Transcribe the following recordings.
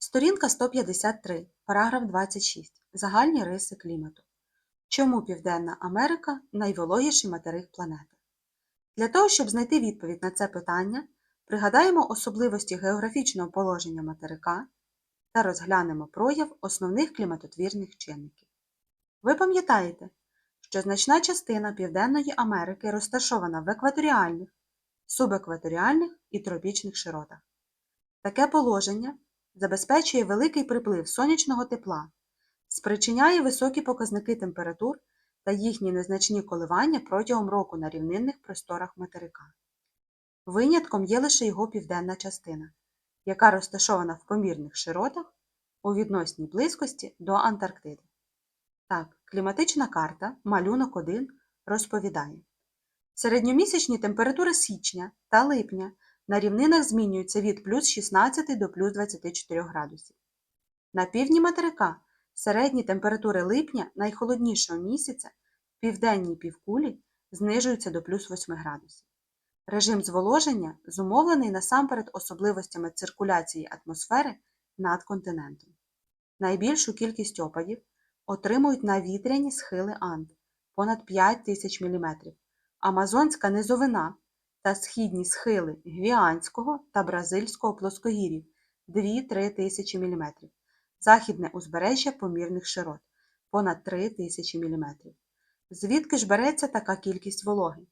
Сторінка 153, параграф 26. Загальні риси клімату. Чому Південна Америка найвологіший материк планети? Для того, щоб знайти відповідь на це питання, пригадаємо особливості географічного положення материка та розглянемо прояв основних кліматотвірних чинників. Ви пам'ятаєте, що значна частина Південної Америки розташована в екваторіальних, субекваторіальних і тропічних широтах. Таке положення забезпечує великий приплив сонячного тепла, спричиняє високі показники температур та їхні незначні коливання протягом року на рівнинних просторах материка. Винятком є лише його південна частина, яка розташована в помірних широтах у відносній близькості до Антарктиди. Так, кліматична карта, малюнок 1 розповідає. Середньомісячні температури січня та липня на рівнинах змінюються від плюс 16 до плюс 24 градусів. На півдні материка середні температури липня найхолоднішого місяця в південній півкулі знижуються до плюс 8 градусів. Режим зволоження зумовлений насамперед особливостями циркуляції атмосфери над континентом. Найбільшу кількість опадів отримують навітряні схили Анд понад 5 тисяч мм, Амазонська низовина та східні схили Гвіанського та Бразильського плоскогір'їв 2-3 тисячі мм, західне узбережжя помірних широт понад 3 тисячі мм. Звідки ж береться така кількість вологи?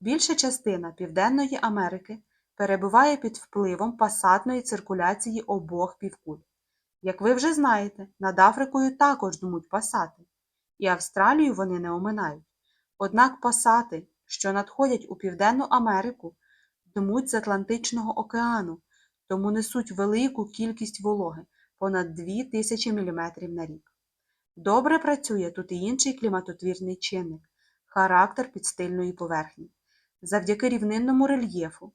Більша частина Південної Америки перебуває під впливом пасатної циркуляції обох півкуль. Як ви вже знаєте, над Африкою також дмуть пасати, і Австралію вони не оминають. Однак пасати, що надходять у Південну Америку, дмуть з Атлантичного океану, тому несуть велику кількість вологи понад 2 тисячі мм на рік. Добре працює тут і інший кліматотвірний чинник характер підстильної поверхні. Завдяки рівнинному рельєфу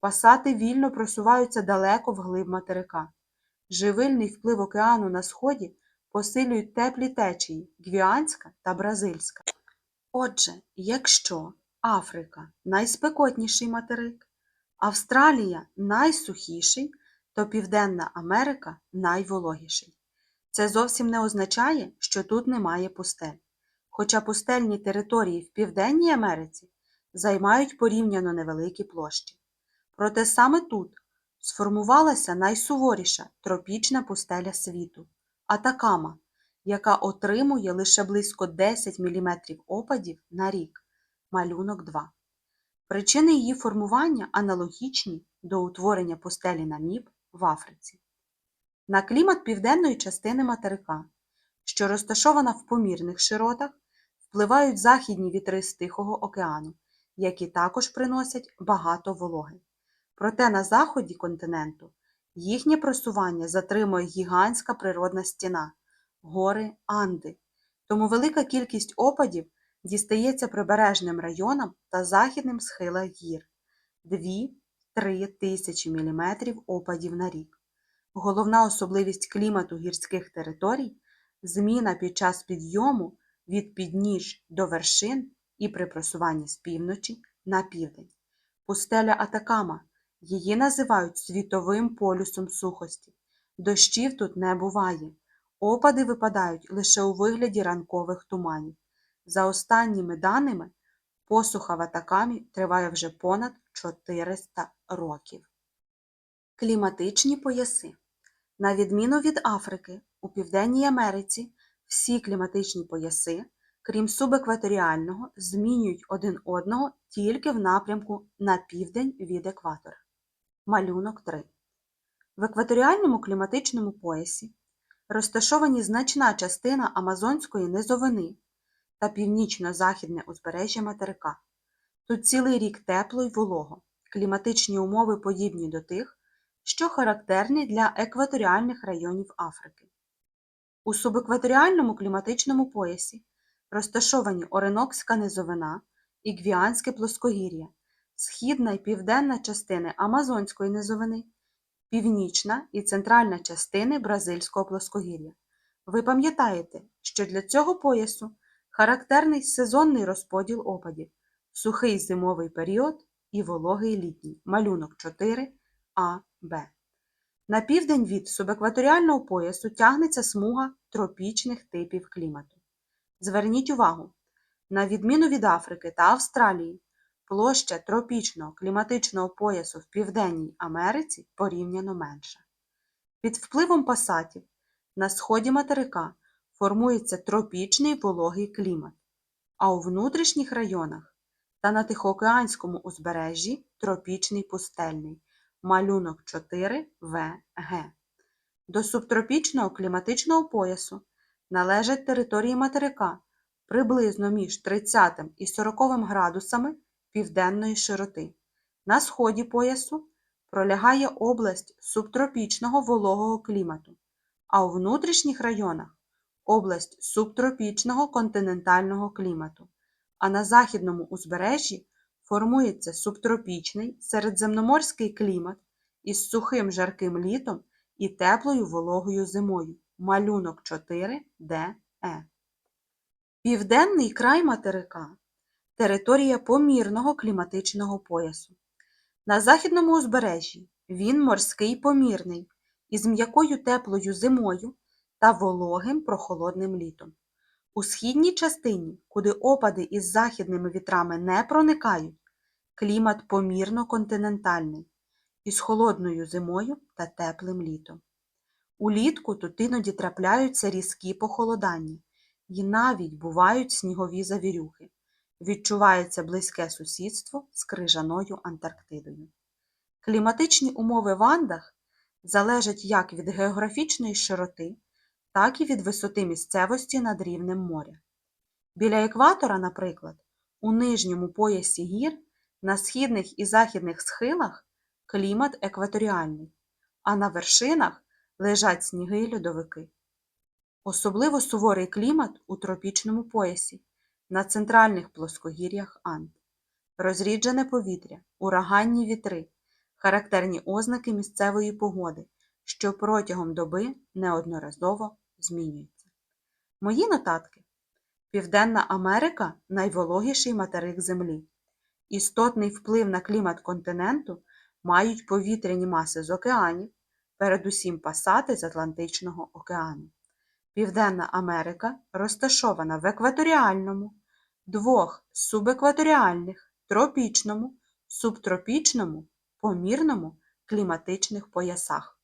пасати вільно просуваються далеко вглиб материка. Живильний вплив океану на сході посилюють теплі течії Гвіанська та Бразильська. Отже, якщо Африка найспекотніший материк, Австралія найсухіший, то Південна Америка найвологіший. Це зовсім не означає, що тут немає пустель. Хоча пустельні території в Південній Америці займають порівняно невеликі площі. Проте саме тут сформувалася найсуворіша тропічна пустеля світу Атакама, яка отримує лише близько 10 мм опадів на рік малюнок 2. Причини її формування аналогічні до утворення пустелі Наміб в Африці. На клімат південної частини материка, що розташована в помірних широтах, впливають західні вітри з Тихого океану, які також приносять багато вологи. Проте на заході континенту їхнє просування затримує гігантська природна стіна гори Анди, тому велика кількість опадів дістається прибережним районам та західним схилах гір 2-3 тисячі мм опадів на рік. Головна особливість клімату гірських територій зміна під час підйому від підніж до вершин і при просуванні з півночі на південь. Пустеля Атакама. Її називають світовим полюсом сухості. Дощів тут не буває. Опади випадають лише у вигляді ранкових туманів. За останніми даними, посуха в Атакамі триває вже понад 400 років. Кліматичні пояси. На відміну від Африки, у Південній Америці всі кліматичні пояси, крім субекваторіального, змінюють один одного тільки в напрямку на південь від екватора. Малюнок 3. В екваторіальному кліматичному поясі розташовані значна частина Амазонської низовини та північно-західне узбережжя материка. Тут цілий рік тепло й волого, кліматичні умови подібні до тих, що характерні для екваторіальних районів Африки. У субекваторіальному кліматичному поясі розташовані Оренокська низовина і Гвіанське плоскогір'я, східна і південна частини Амазонської низовини, північна і центральна частини Бразильського плоскогір'я. Ви пам'ятаєте, що для цього поясу характерний сезонний розподіл опадів, сухий зимовий період і вологий літній малюнок 4 А, Б. На південь від субекваторіального поясу тягнеться смуга тропічних типів клімату. Зверніть увагу, на відміну від Африки та Австралії, площа тропічного кліматичного поясу в Південній Америці порівняно менша. Під впливом пасатів на сході материка формується тропічний вологий клімат, а у внутрішніх районах та на Тихоокеанському узбережжі тропічний пустельний малюнок 4 ВГ. До субтропічного кліматичного поясу належать території материка приблизно між 30 і 40 градусами південної широти. На сході поясу пролягає область субтропічного вологого клімату, а у внутрішніх районах область субтропічного континентального клімату, а на західному узбережжі формується субтропічний середземноморський клімат із сухим жарким літом і теплою вологою зимою. Малюнок 4 ДЕ. Південний край материка територія помірного кліматичного поясу. На західному узбережжі він морський помірний із м'якою теплою зимою та вологим прохолодним літом. У східній частині, куди опади із західними вітрами не проникають, клімат помірно-континентальний із холодною зимою та теплим літом. Улітку тут іноді трапляються різкі похолодання і навіть бувають снігові завірюхи. Відчувається близьке сусідство з крижаною Антарктидою. Кліматичні умови в Андах залежать як від географічної широти, так і від висоти місцевості над рівнем моря. Біля екватора, наприклад, у нижньому поясі гір на східних і західних схилах клімат екваторіальний, а на вершинах лежать сніги й льодовики. Особливо суворий клімат у тропічному поясі на центральних плоскогір'ях Анд. Розріджене повітря, ураганні вітри, характерні ознаки місцевої погоди, що протягом доби неодноразово змінюються. Мої нотатки. Південна Америка найвологіший материк Землі. Істотний вплив на клімат континенту мають повітряні маси з океанів, передусім пасати з Атлантичного океану. Південна Америка розташована в екваторіальному, двох субекваторіальних, тропічному, субтропічному, помірному кліматичних поясах.